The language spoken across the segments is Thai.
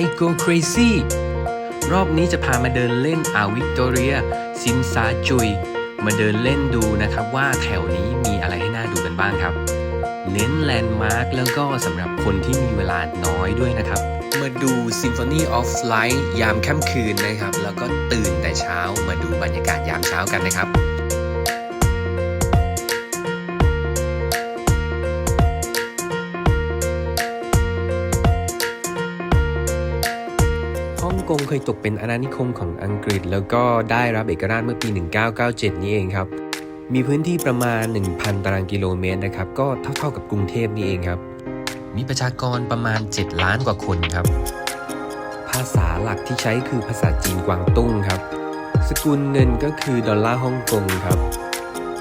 I Go Crazy รอบนี้จะพามาเดินเล่นอ่าววิกตอเรียซินซาจุย มาเดินเล่นดูนะครับว่าแถวนี้มีอะไรให้น่าดูกันบ้างครับ เน้นแลนด์มาร์คแล้วก็สำหรับคนที่มีเวลาน้อยด้วยนะครับ มาดู Symphony of Light ยามค่ำคืนนะครับ แล้วก็ตื่นแต่เช้ามาดูบรรยากาศยามเช้ากันนะครับ งกงเคยตกเป็นอาณานิคมของอังกฤษ แล้วก็ได้รับเอกราชเมื่อปี 1997 นี้เองครับ มีพื้นที่ประมาณ 1,000 ตารางกิโลเมตรนะครับ ก็เท่าๆกับกรุงเทพนี่เองครับ มีประชากรประมาณ 7 ล้านกว่าคนครับ ภาษาหลักที่ใช้คือภาษาจีนกวางตุ้งครับ สกุลเงินก็คือดอลลาร์ฮ่องกงครับ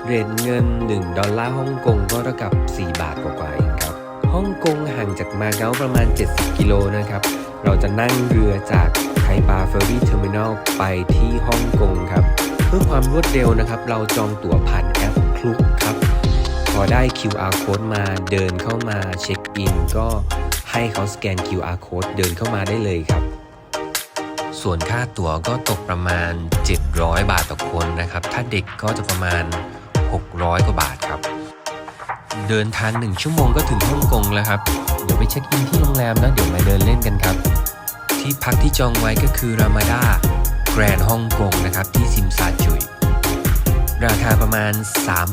เรทเงิน 1 ดอลลาร์ฮ่องกงก็เท่ากับ 4 บาทกว่าๆเองครับ ฮ่องกงห่างจากมาเก๊าประมาณ 70 กิโลนะครับเราจะนั่งเรือจาก ไทปาเฟอร์รี่เทอร์มินอลไปที่ฮ่องกงครับ เพื่อความรวดเร็วนะครับ เราจองตั๋วผ่านแอปคลุกครับ พอได้ QR code มาเดินเข้ามาเช็คอินก็ให้เขาสแกน QR code เดินเข้ามาได้เลยครับ ส่วนค่าตั๋วก็ตกประมาณ 700 บาทต่อคนนะครับ ถ้าเด็กก็จะประมาณ 600 กว่าบาทครับ เดินทาง1ชั่วโมงก็ถึงฮ่องกงแล้วครับ เดี๋ยวไปเช็คอินที่โรงแรมแล้วเดี๋ยวมาเดินเล่นกันครับ ที่พักที่จองไว้ก็คือรามาดาแกรนฮ่องกงนะครับที่ซิมซาจุย ราคาประมาณ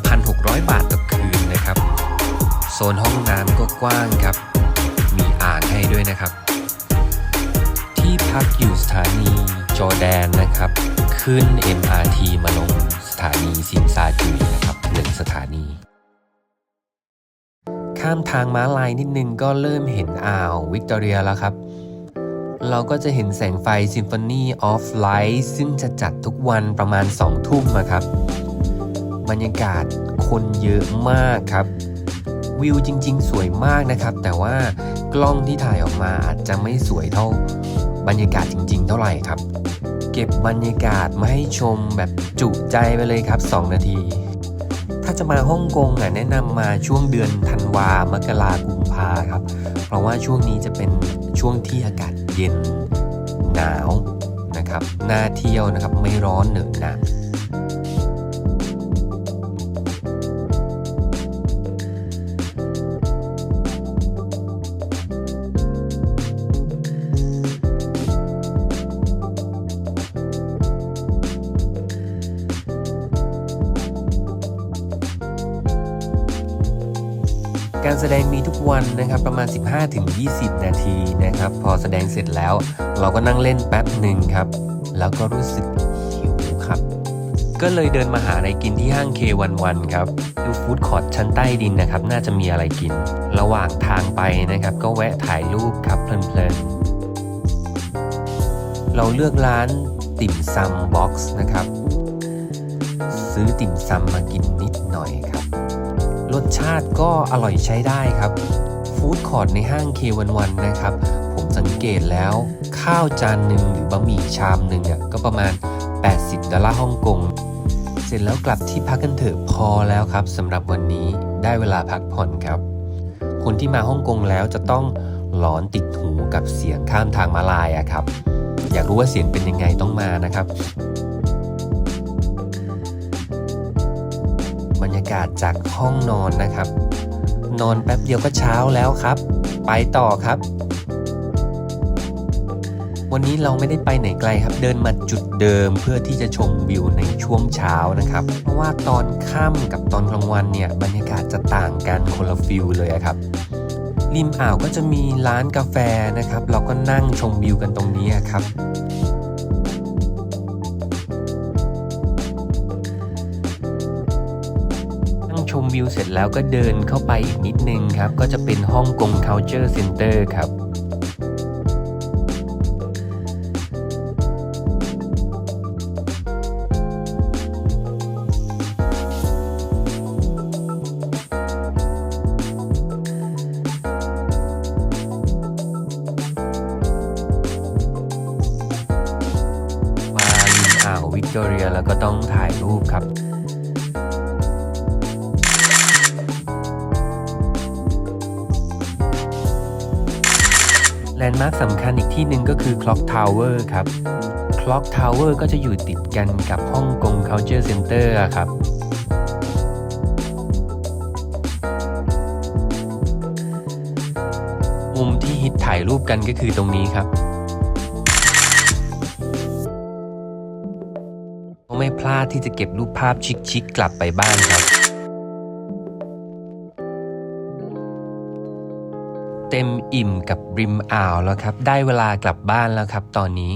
3,600 บาทต่อคืนนะครับ โซนห้องน้ำก็กว้างครับ มีอ่างให้ด้วยนะครับ ที่พักอยู่สถานีจอแดนนะครับ ขึ้น MRT มาลงสถานีซิมซาจุยนะครับหนึ่งสถานีข้ามทางม้าลายนิดนึงก็เริ่มเห็นอ่าววิกตอเรียแล้วครับ เราก็จะเห็นแสงไฟ Symphony of Light ซึ่งจะจัดทุกวันประมาณ 2 ทุ่มนะครับ บรรยากาศคนเยอะมากครับ วิวจริงๆ สวยมากนะครับ แต่ว่ากล้องที่ถ่ายออกมาอาจจะไม่สวยเท่าบรรยากาศจริง ๆ เท่าไหร่ครับ เก็บบรรยากาศมาให้ชมแบบจุใจไปเลยครับ 2 นาที ถ้าจะมาฮ่องกงอะแนะนำมาช่วงเดือนธันวามกรากุมภาครับ เพราะว่าช่วงนี้จะเป็นช่วงที่อากาศ เย็น หนาวนะครับน่าเที่ยวนะครับไม่ร้อนเหนอะหนะ การแสดงมีทุกวันนะครับประมาณ 15-20 นาทีนะครับ พอแสดงเสร็จแล้ว เราก็นั่งเล่นแป๊บหนึ่งครับ แล้วก็รู้สึกหิวครับ ก็เลยเดินมาหาอะไรกินที่ห้างเควันวันครับดูฟู้ดคอร์ทชั้นใต้ดินนะครับ น่าจะมีอะไรกิน ระหว่างทางไปนะครับ ก็แวะถ่ายรูปครับเพลินๆเราเลือกร้านติ่มซำบ็อกซ์นะครับ ซื้อติ่มซำมากินนิดหน่อยครับ รสชาติก็อร่อยใช้ได้ครับฟู้ดคอร์ทในห้างเควันวันนะครับ ผมสังเกตแล้วข้าวจานหนึ่งหรือบะหมี่ชามหนึ่งอะก็ประมาณ 80ดอลลาร์ฮ่องกงเสร็จแล้วกลับที่พักกันเถอะพอแล้วครับสำหรับวันนี้ได้เวลาพักผ่อนครับ คนที่มาฮ่องกงแล้วจะต้องหลอนติดหูกับเสียงข้ามทางมาลายอะครับ อยากรู้ว่าเสียงเป็นยังไงต้องมานะครับ รรยากาศจากห้องนอนนะครับ นอนแป๊บเดียวก็เช้าแล้วครับ ไปต่อครับ วันนี้เราไม่ได้ไปไหนไกลครับ เดินมาจุดเดิมเพื่อที่จะชมวิวในช่วงเช้านะครับ เพราะว่าตอนค่ำกับตอนกลางวันเนี่ยบรรยากาศจะต่างกันคนละฟิลเลยครับริมอ่าวก็จะมีร้านกาแฟนะครับ เราก็นั่งชมวิวกันตรงนี้ครับ ชมวิวเสร็จแล้วก็เดินเข้าไปอีกนิดนึงครับ ก็จะเป็นฮ่องกง Culture Center ครับมาริมอ่าววิกตอเรียแล้วก็ต้องถ่ายรูปครับ แลนด์มาร์คสำคัญอีกที่หนึ่งก็คือ Clock Tower ครับ Clock Tower ก็จะอยู่ติดกันกับฮ่องกง Culture Center ครับมุมที่ฮิตถ่ายรูปกันก็คือตรงนี้ครับ ไม่พลาดที่จะเก็บรูปภาพชิคๆกลับไปบ้านครับ เต็มอิ่มกับริมอ่าวแล้วครับ ได้เวลากลับบ้านแล้วครับตอนนี้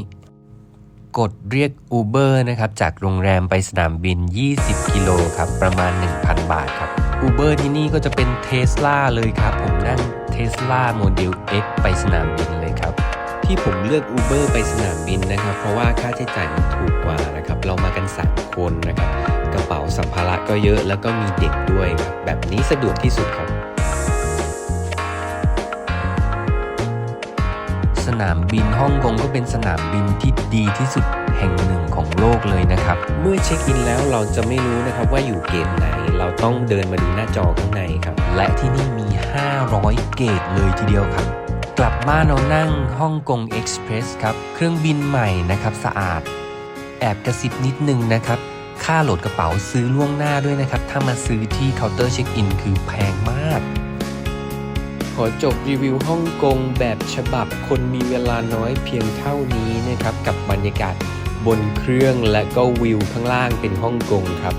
กดเรียก Uber นะครับ จากโรงแรมไปสนามบิน 20 กิโลครับ ประมาณ 1,000 บาทครับ Uber ที่นี่ก็จะเป็น Tesla เลยครับ ผมนั่ง Tesla Model X ไปสนามบินเลยครับ ที่ผมเลือก Uber ไปสนามบินนะครับ เพราะว่าค่าใช้จ่ายมันถูกกว่านะครับ เรามากัน3คนนะครับ กระเป๋าสัมภาระก็เยอะแล้วก็มีเด็กด้วยครับ แบบนี้สะดวกที่สุดครับ สนามบินฮ่องกงก็เป็นสนามบินที่ดีที่สุดแห่งหนึ่งของโลกเลยนะครับ เมื่อเช็คอินแล้วเราจะไม่รู้นะครับว่าอยู่เกตไหน เราต้องเดินมาดูหน้าจอข้างในครับ และที่นี่มี 500 เกตเลยทีเดียวครับ กลับบ้านเรานั่งฮ่องกงเอ็กซ์เพรสครับ เครื่องบินใหม่นะครับสะอาด แอบกระซิบนิดนึงนะครับ ค่าโหลดกระเป๋าซื้อล่วงหน้าด้วยนะครับ ถ้ามาซื้อที่เคาน์เตอร์เช็คอินคือแพงมาก ขอจบรีวิวฮ่องกงแบบฉบับคนมีเวลาน้อยเพียงเท่านี้นะครับกับบรรยากาศบนเครื่องและก็วิวข้างล่างเป็นฮ่องกงครับ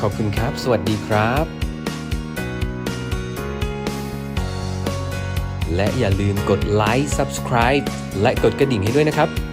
ขอบคุณครับ สวัสดีครับ และอย่าลืมกดไลค์ Subscribe และกดกระดิ่งให้ด้วยนะครับ